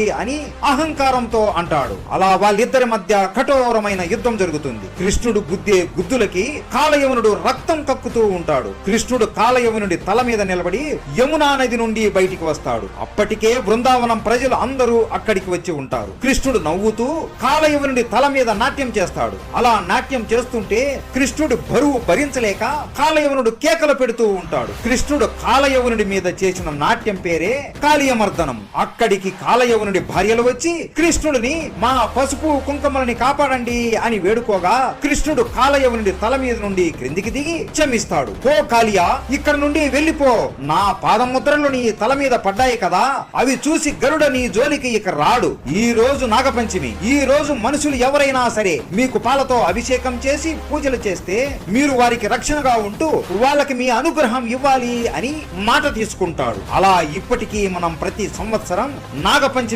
అని అహంకారంతో అంటాడు. అలా వాళ్ళిద్దరి మధ్య కఠోరమైన యుద్ధం జరుగుతుంది. కృష్ణుడు గుద్దే గుద్దులకి కాలయవనుడు రక్తం కక్కుతూ ఉంటాడు. కృష్ణుడు కాలయవనుడి తల మీద నిలబడి యమునా నది నుండి బయటికి వస్తాడు. అప్పటికే బృందావనం ప్రజలు అందరూ అక్కడికి వచ్చి ఉంటారు. కృష్ణుడు నవ్వుతూ కాలయవనుడి తల మీద నాట్యం చేస్తాడు. అలా నాట్యం చేస్తుంటే కృష్ణుడు బరువు భరించలేక కాలయవనుడు కేకలు పెడుతూ ఉంటాడు. కృష్ణుడు కాలయవనుడి మీద చేసిన నాట్యం పేరే కాళీయమర్దనం. అక్కడికి కాలయవనుడి భార్యలు వచ్చి కృష్ణుడిని మా పసుపు కుంకుమలని కాపాడండి అని వేడుకోగా కృష్ణుడు కాలయవనుడి తల మీద నుండి క్రిందికి దిగి క్షమిస్తాడు. ఓ కాలియా ఇక్కడ నుండి వెళ్ళిపో. నా పాదముద్రలు నీ తల మీద పడ్డాయి కదా అవి చూసి గరుడ నీ జోలికి ఇక రాడు. ఈ రోజు నాగపంచమి. ఈ రోజు మనుషులు ఎవరైనా సరే మీకు పాలతో అభిషేకం చేసి పూజలు చేస్తే మీరు వారికి రక్షణగా ఉంటూ వాళ్ళకి మీ అనుగ్రహం ఇవ్వాలి అని మాట తీసుకుంటాడు. అలా ఇప్పటికీ మనం ప్రతి సంవత్సరం నాగపంచమి